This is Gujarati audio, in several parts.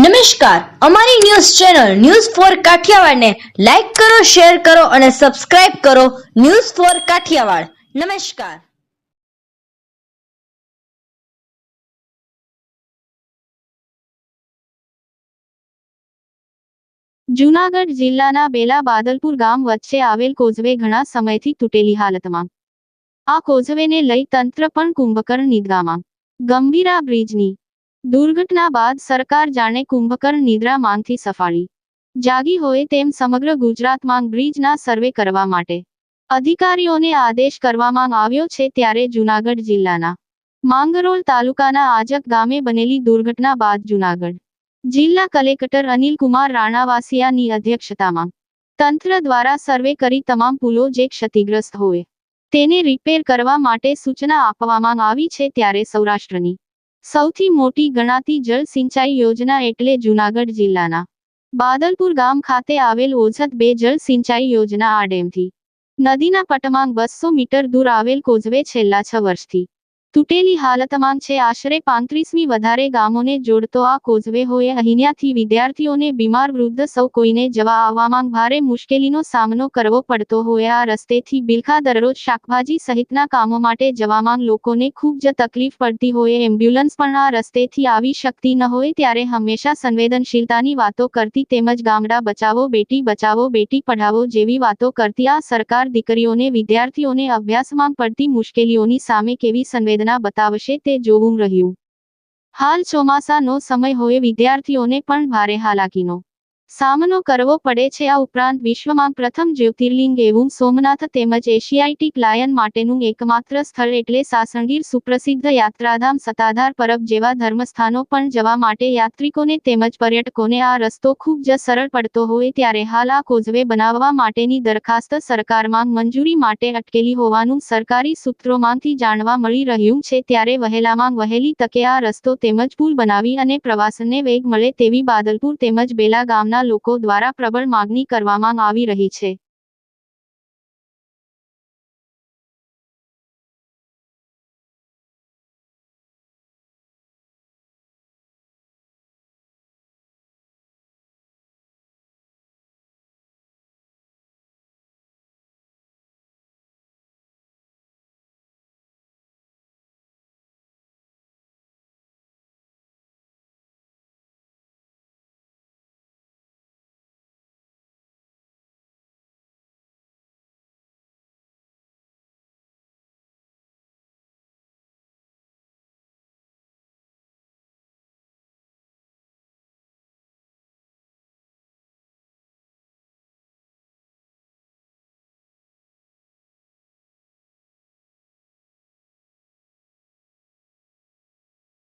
નમસ્કાર. અમારી ન્યૂઝ ચેનલ ન્યૂઝ ફોર કાઠિયાવાડને લાઈક કરો, શેર કરો અને સબસ્ક્રાઇબ કરો ન્યૂઝ ફોર કાઠિયાવાડ. નમસ્કાર. જૂનાગઢ જિલ્લાના બેલા બાદલપુર ગામ વચ્ચે આવેલ કોઝવે ઘણા સમયથી તૂટેલી હાલતમાં. આ કોઝવેને લઈ તંત્ર પણ કુંભકર્ણ નિદગામાં ગંભીરા બ્રિજની દુર્ઘટના બાદ સરકાર જાણે કુંભકર્ણ નિદ્રા માંગથી સફાળી. જાગી હોય તેમ સમગ્ર ગુજરાતમાં બ્રિજના સર્વે કરવા માટે. અધિકારીઓને આદેશ કરવામાં આવ્યો છે ત્યારે જૂનાગઢ જિલ્લાના માંગરોળ તાલુકાના આજક ગામે બનેલી દુર્ઘટના બાદ જૂનાગઢ જિલ્લા કલેક્ટર અનિલ કુમાર રાણાવાસિયાની અધ્યક્ષતામાં તંત્ર દ્વારા સર્વે કરી તમામ પુલો જે ક્ષતિગ્રસ્ત હોય, તેને રિપેર કરવા માટે સૂચના આપવામાં આવી છે ત્યારે સૌરાષ્ટ્રની સૌથી મોટી ગણાતી જળ સિંચાઈ યોજના એટલે જૂનાગઢ જિલ્લાના બાદલપુર ગામ ખાતે આવેલ ઓછત બે જળ સિંચાઈ યોજના આ ડેમથી. નદીના પટમાં બસો મીટર દૂર આવેલ કોઝવે છેલ્લા છ વર્ષથી. તૂટેલી હાલતમાં છે આશરે પાંત્રીસમી વધારે ગામોને જોડતો આ કોઝવે હોય અહીંયાથી વિદ્યાર્થીઓને બીમાર વૃદ્ધ સૌ કોઈને જવા આવવામાં ભારે મુશ્કેલીનો સામનો કરવો પડતો હોય આ રસ્તેથી બિલખા દરરોજ શાકભાજી સહિતના કામો માટે જવામાં લોકોને ખૂબ જ તકલીફ પડતી હોય એમ્બ્યુલન્સ પણ આ રસ્તેથી આવી શકતી ન હોય ત્યારે હંમેશા સંવેદનશીલતાની વાતો કરતી તેમજ ગામડા બચાવો, બેટી બચાવો, બેટી પઢાવો જેવી વાતો કરતી આ સરકાર દીકરીઓને વિદ્યાર્થીઓને અભ્યાસમાં પડતી મુશ્કેલીઓની સામે કેવી સંવેદના બતાવશે તે જોવું રહ્યું. હાલ ચોમાસાનો સમય હોય વિદ્યાર્થીઓને પણ ભારે હાલાકીનો. સામનો કરવો પડે છે આ ઉપરાંત વિશ્વમાં પ્રથમ જ્યોતિર્લિંગ એવું સોમનાથ તેમજ એશિયાઇટિક લાયન માટેનું એકમાત્ર સ્થળ એટલે સાસણગીર સુપ્રસિદ્ધ યાત્રાધામ સતાધાર પરબ જેવા ધર્મસ્થાનો પણ જવા માટે યાત્રિકોને તેમજ પર્યટકોને આ રસ્તો ખૂબ જ સરળ પડતો હોય ત્યારે હાલ આ કોઝવે બનાવવા માટેની દરખાસ્ત સરકારમાં મંજૂરી માટે અટકેલી હોવાનું સરકારી સૂત્રોમાંથી જાણવા મળી રહ્યું છે. ત્યારે વહેલામાં વહેલી તકે આ રસ્તો તેમજ પુલ બનાવી અને પ્રવાસનને વેગ મળે તેવી બાદલપુર તેમજ બેલા ગામના લોકો દ્વારા પ્રબળ માગણી કરવામાં આવી રહી છે.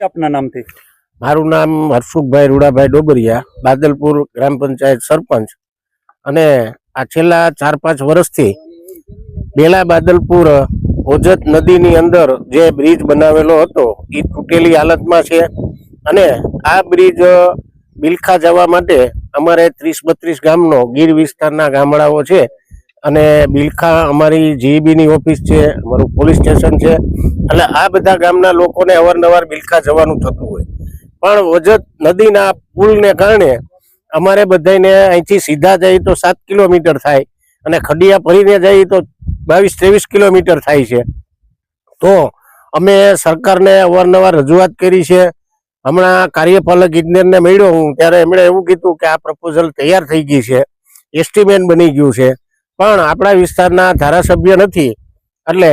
આપના નામથી? મારું નામ હર્ષુખભાઈ રૂડાભાઈ ડોબરિયા, બાદલપુર ગ્રામ પંચાયત સરપંચ. અને આ છેલ્લા ચાર પાંચ વર્ષથી બેલા બાદલપુર ઓજત નદીની અંદર જે બ્રિજ બનાવેલો હતો, એ તૂટેલી હાલતમાં છે. અને આ બ્રિજ બિલખા જવા માટે અમારે ત્રીસ બત્રીસ ગામનો ગીર વિસ્તારના ગામડાઓ છે. અને બિલખા અમારી જીઈબીની ઓફિસ છે, અમારું પોલીસ સ્ટેશન છે. એટલે આ બધા ગામના લોકોને અવારનવાર બિલખા જવાનું થતું હોય. પણ વજત નદીના પુલને કારણે અમારે બધાને અહીંથી સીધા જઈએ તો સાત કિલોમીટર થાય અને ખડિયા ફરીને જઈએ તો બાવીસ ત્રેવીસ કિલોમીટર થાય છે. તો અમે સરકારને અવારનવાર રજૂઆત કરી છે. હમણાં કાર્યપાલક ઇજનેરને મળ્યો હું, ત્યારે એમણે એવું કીધું કે આ પ્રપોઝલ તૈયાર થઈ ગઈ છે. એસ્ટિમેટ બની ગયું છે. પણ આપણા વિસ્તારના ધારાસભ્ય નથી. એટલે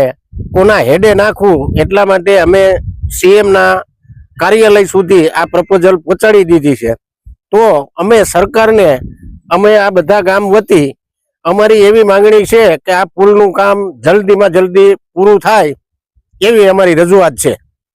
કોના હેડે નાખવું એટલા માટે અમે સીએમના કાર્યાલય સુધી આ પ્રપોઝલ પહોંચાડી દીધી છે. તો અમે સરકારને, અમે આ બધા ગામ વતી અમારી એવી માંગણી છે કે આ પુલનું કામ જલ્દીમાં જલ્દી પૂરું થાય એવી અમારી રજૂઆત છે.